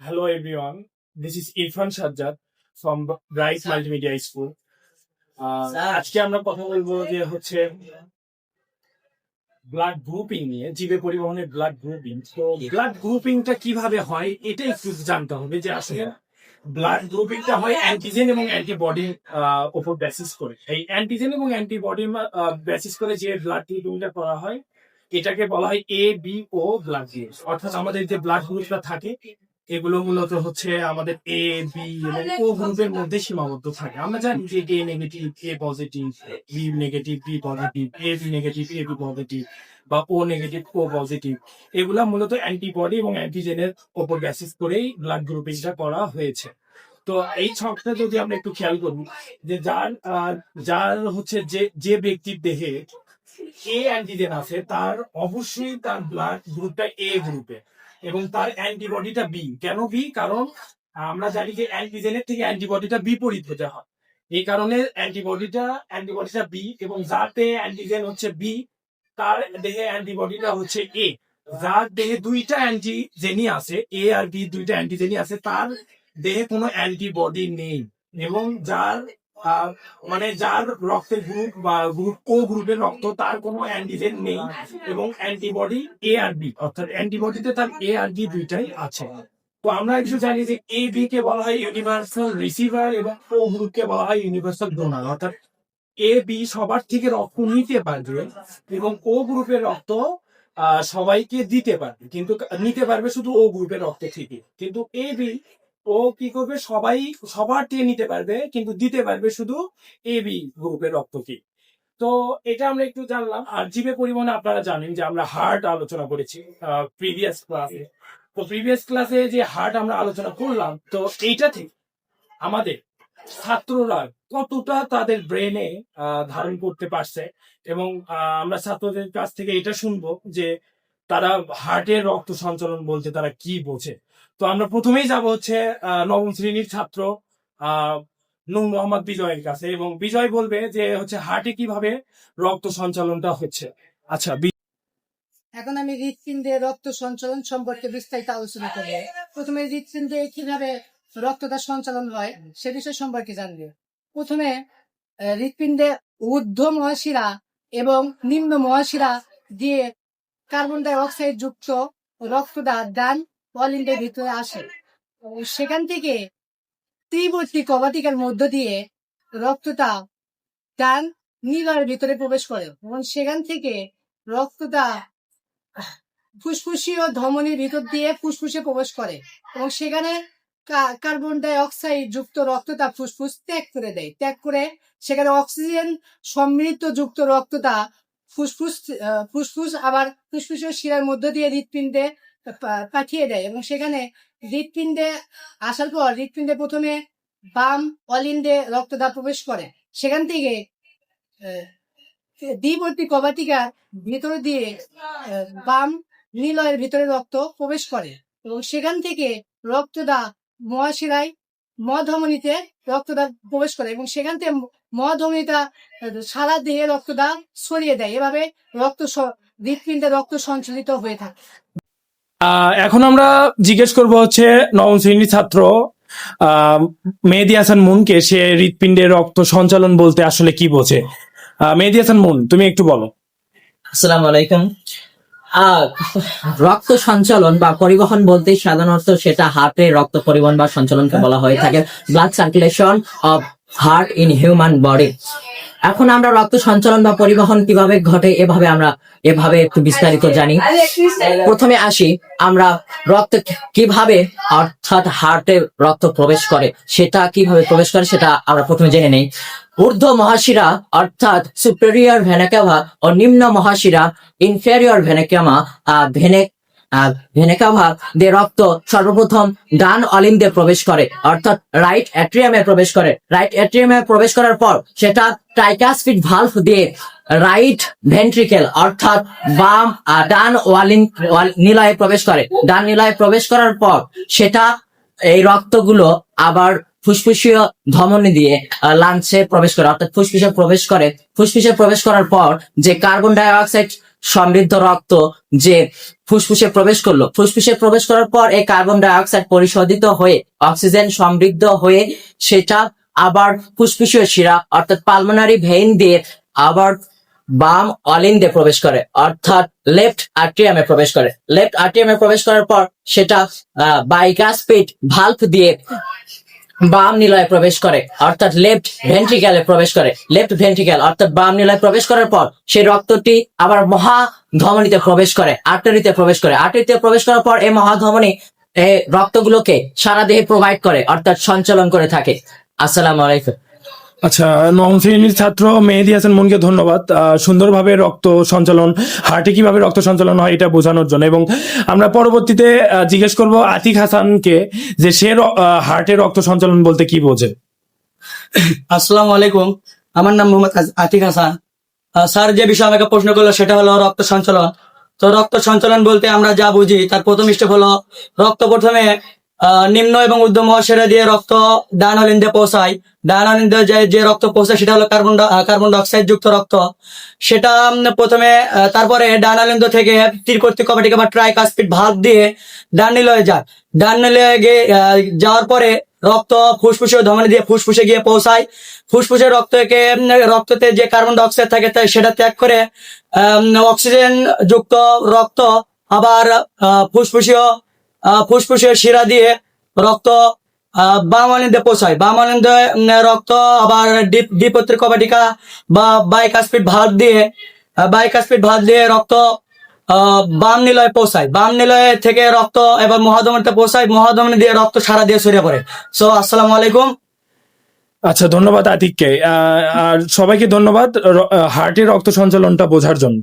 Hello everyone, this is Irfan Sajjad from Bright Multimedia School. Sir. আজকে আমরা কথা বলব যে হচ্ছে ব্লাড গ্রুপিং নিয়ে জীবে পরিবহনের ব্লাড গ্রুপিং তো ব্লাড গ্রুপিংটা কীভাবে হয় এটা একটু জানতে হবে যে আসলে ব্লাড গ্রুপিংটা হয় অ্যান্টিজেন এবং অ্যান্টিবডির উপর বেসিস করে। এই অ্যান্টিজেন এবং অ্যান্টিবডি বেসিস করে যে ব্লাড গ্রুপিংটা করা হয় এটাকে বলা হয় A B O blood group অর্থাৎ আমাদের যে ব্লাড গ্রুপটা থাকে এগুলো মূলত হচ্ছে আমাদের এ বি এবং ও গ্রুপের মধ্যে সীমাবদ্ধ থাকে। আমরা জানি যে A negative A positive B negative B positive A B negative A B positive বা ও নেগেটিভ ও পজিটিভ এগুলা মূলত অ্যান্টিবডি এবং অ্যান্টিজেনের ওপর বেসিস করেই ব্লাড গ্রুপিংটা করা হয়েছে। তো এই ছকটা যদি আমরা একটু খেয়াল করি, যে যার যার হচ্ছে যে যে ব্যক্তির দেহে এ অ্যান্টিজেন আছে, তার অবশ্যই তার ব্লাড গ্রুপটা এ গ্রুপে এবং তার অ্যান্টিবডিটা বি কেন বি কারণ আমরা জানি যে অ্যান্টিজেনের থেকে অ্যান্টিবডিটা বিপরীত হতে হয়। এই কারণে অ্যান্টিবডিটা অ্যান্টিবডিটা বি এবং যাতে অ্যান্টিজেন হচ্ছে বি তার দেহে অ্যান্টিবডিটা হচ্ছে এ যার দেহে দুইটা অ্যান্টিজেনই আছে এ আর বি দুইটা অ্যান্টিজেনই আছে, তার দেহে কোনো অ্যান্টিবডি নেই। এবং যার মানে যার রক্তের গ্রুপ বা গ্রুপ ও গ্রুপের রক্ত, তার কোনো অ্যান্টিজেন নেই এবং অ্যান্টিবডি এ আর বি অর্থাৎ অ্যান্টিবডিতে তার এ আর বি দুইটাই আছে। তো আমরা একটু জানি যে এ বি কে বলা হয় ইউনিভার্সাল রিসিভার এবং ও গ্রুপকে বলা হয় ইউনিভার্সাল ডোনার অর্থাৎ এ বি সবার থেকে রক্ত নিতে পারবে এবং ও গ্রুপের রক্ত সবাইকে দিতে পারবে। কিন্তু নিতে পারবে শুধু ও গ্রুপের রক্ত থেকে। কিন্তু এ বি ও কি করবে? সবাই, সবার থেকে নিতে পারবে, কিন্তু দিতে পারবে শুধু এ বি গ্রুপের রক্তকে তো এটা আমরা একটু জানলাম। আর জীবে পরিবহনে আপনারা জানেন যে আমরা হার্ট আলোচনা করেছি প্রিভিয়াস ক্লাসে তো প্রিভিয়াস ক্লাসে যে হার্ট আমরা আলোচনা করলাম, তো এইটা থেকে আমাদের ছাত্ররা কতটা তাদের ব্রেনে ধারণ করতে পারছে? এবং আমরা ছাত্রদের কাছ থেকে এটা শুনব যে তারা হার্টের রক্ত সঞ্চালন বলতে তারা কি বোঝে? তো আমরা প্রথমেই যাব হচ্ছে নবম শ্রেণির ছাত্র নূর মোহাম্মদ বিজয়ের কাছে, এবং বিজয় বলবে যে হচ্ছে হার্টে কীভাবে রক্ত সঞ্চালনটা হচ্ছে। আচ্ছা এখন আমি হৃৎপিণ্ডে রক্ত সঞ্চালন সম্পর্কে বিস্তারিত আলোচনা করব। প্রথমে হৃৎপিণ্ডে কীভাবে রক্তটা সঞ্চালন হয়, সে বিষয় সম্পর্কে জানবে। প্রথমে হৃৎপিণ্ডে ঊর্ধ্ব মহাশিরা এবং নিম্ন মহাশিরা দিয়ে কার্বন ডাই অক্সাইড যুক্ত রক্তটা ডান অলিন্ডের ভিতরে আসে। সেখান থেকে ত্রিবর্তী কবাটিকার মধ্য দিয়ে রক্তটা ডান নীলয়ের ভিতরে প্রবেশ করে এবং সেখান থেকে রক্তটা ফুসফুসি ও ধমনির ভিতর দিয়ে ফুসফুসে প্রবেশ করে এবং সেখানে কার্বন ডাই অক্সাইড যুক্ত রক্তটা ফুসফুস ত্যাগ করে দেয়। ত্যাগ করে সেখানে অক্সিজেন সমৃদ্ধ যুক্ত রক্তটা ফুসফুস ফুসফুস আবার ফুসফুসীয় শিরার মধ্য দিয়ে হৃৎপিণ্ডে পাঠিয়ে দেয় এবং সেখানে হৃৎপিণ্ডে আসার পর হৃৎপিণ্ডে প্রথমে বাম অলিন্ডে রক্তটা প্রবেশ করে। সেখান থেকে দ্বিবর্তী কবাটিকার ভিতর দিয়ে বাম নিলয়ের ভিতরে রক্ত প্রবেশ করে এবং সেখান থেকে রক্তটা মহাশিরায় মধমনিতে রক্তদা প্রবেশ করে এবং সেখান থেকে মধমনিটা সারা দেহে রক্তটা ছড়িয়ে দেয়। এভাবে রক্ত হৃৎপিণ্ডে রক্ত সঞ্চালিত হয়ে থাকে। আহ, এখন আমরা জিজ্ঞেস করব হচ্ছে নবম শ্রেণির ছাত্র আহ, মেহেদি হাসান মুনকে সে হৃৎপিণ্ডের রক্ত সঞ্চালন বলতে আসলে কি বোঝে? আহ, মেহেদি হাসান মুন তুমি একটু বলো। আসসালামু আলাইকুম। আহ, রক্ত সঞ্চালন বা পরিবহন বলতে সাধারণত সেটা হাতে রক্ত পরিবহন বা সঞ্চালনকে বলা হয়ে থাকে। Blood circulation of heart in human body. এখন আমরা রক্ত সঞ্চালন বা পরিবহন কীভাবে ঘটে, এভাবে আমরা, এভাবে একটু বিস্তারিত জানি। প্রথমে আসি, আমরা রক্ত কীভাবে, অর্থাৎ হার্টে রক্ত প্রবেশ করে, সেটা কীভাবে প্রবেশ করে সেটা আমরা প্রথমে জেনে নেই। ঊর্ধ্ব মহাশিরা, অর্থাৎ সুপেরিয়র ভেনেকাভা ও নিম্ন মহাশিরা ইনফেরিয়র ভেনেকামা ভেনে ভেনেকাভা দিয়ে রক্ত সর্বপ্রথম ডান অলিন্দে প্রবেশ করে, অর্থাৎ রাইট অ্যাট্রিয়ামে প্রবেশ করে। রাইট অ্যাট্রিয়ামে প্রবেশ করার পর সেটা ট্রাইকাসপিড ভালভ দিয়ে রাইট ভেন্ট্রিকেল অর্থাৎ বাম ডান ওয়ালিন ওয়াল- নিলয়ে প্রবেশ করে। ডান নিলয়ে প্রবেশ করার পর সেটা এই রক্তগুলো আবার ফুসফুসীয় ধমনী দিয়ে লাঞ্চে প্রবেশ করে, অর্থাৎ ফুসফুসে প্রবেশ করে। ফুসফুসে প্রবেশ করার পর যে কার্বন ডাই অক্সাইড সমৃদ্ধ রক্ত যে ফুসফুসে প্রবেশ করল। ফুসফুসে প্রবেশ করার পর এই কার্বন ডাই অক্সাইড পরিশোধিত হয়ে, অক্সিজেন সমৃদ্ধ হয়ে সেটা আবার ফুসফুসীয় শিরা, অর্থাৎ পালমোনারি ভেইন দিয়ে আবার বাম অলিন দিয়ে প্রবেশ করে, অর্থাৎ লেফট আর্ট্রিয়ামে প্রবেশ করে। লেফট আর্ট্রিয়ামে প্রবেশ করার পর সেটা বাইকাসপিড ভাল্ভ দিয়ে বাম নিলয়ে প্রবেশ করে, অর্থাৎ লেফট ভেন্ট্রিক্যালে প্রবেশ করে। লেফট ভেন্ট্রিক্যাল অর্থাৎ বাম নিলয়ে প্রবেশ করার পর, সেই রক্তটি আবার মহা ধমনীতে প্রবেশ করে আর্টারিতে প্রবেশ করে। আর্টারিতে প্রবেশ করার পর এই মহাধমনী রক্তগুলোকে সারা দেহে প্রোভাইড করে, অর্থাৎ সঞ্চালন করে থাকে। আসসালামু আলাইকুম। আচ্ছা নবম শ্রেণির ছাত্র মেহেদি হাসান মনকে ধন্যবাদ। সুন্দরভাবে রক্ত সঞ্চালন হার্টে কীভাবে রক্ত সঞ্চালন হয় এটা বোঝানোর জন্য এবং আমরা পরবর্তীতে জিজ্ঞেস করব আতিক হাসানকে যে সে হার্টে রক্ত সঞ্চালন বলতে কি বোঝে। আসসালামু আলাইকুম। আমার নাম মোহাম্মদ আতিক হাসান। স্যার যে বিষয়ে আমাকে প্রশ্ন করল সেটা হলো রক্ত সঞ্চালন। তো রক্ত সঞ্চালন বলতে আমরা যা বুঝি, তার প্রথম স্টেপ হলো রক্ত প্রথমে নিম্ন এবং উদ্যম সেটা দিয়ে রক্ত ডান অলিন্দে পৌঁছায়। ডান অলিন্দে যে রক্ত পৌঁছায়, সেটা হলো কার্বন কার্বন ডাইঅক্সাইড যুক্ত রক্ত। সেটা প্রথমে তারপরে ডান অলিন্দ থেকে তীরকর্তী কবাটিকা বা ট্রাইকাসপিড ভাগ দিয়ে ডান নিলয়ে যায় ডান নিলয়ে গিয়ে যাওয়ার পরে রক্ত ফুসফুসে ধমনী দিয়ে ফুসফুসে গিয়ে পৌঁছায়। ফুসফুসে রক্তকে রক্ততে যে কার্বন ডাইঅক্সাইড থাকে সেটা ত্যাগ করে অক্সিজেন যুক্ত রক্ত আবার ফুসফুসীয় আহ, ফুসফুসীয় শিরা দিয়ে রক্ত আহ, বাম অলিন্দে পৌঁছায়। বাম অলিন্দে রক্ত আবার ডিপ কবাটিকা বা বাইকাসপিড ভাত দিয়ে বাইকাসপিড ভাত দিয়ে রক্ত বাম নিলয়ে পৌঁছায়। বাম নিলয়ে থেকে রক্ত এবার মহাধমনীতে পৌঁছায়। মহাধমনী দিয়ে রক্ত সারা দিয়ে ছড়িয়ে পড়ে। সো আসসালামু আলাইকুম। আচ্ছা ধন্যবাদ আতিককে। আর সবাইকে ধন্যবাদ হার্টের রক্ত সঞ্চালনটা বোঝার জন্য।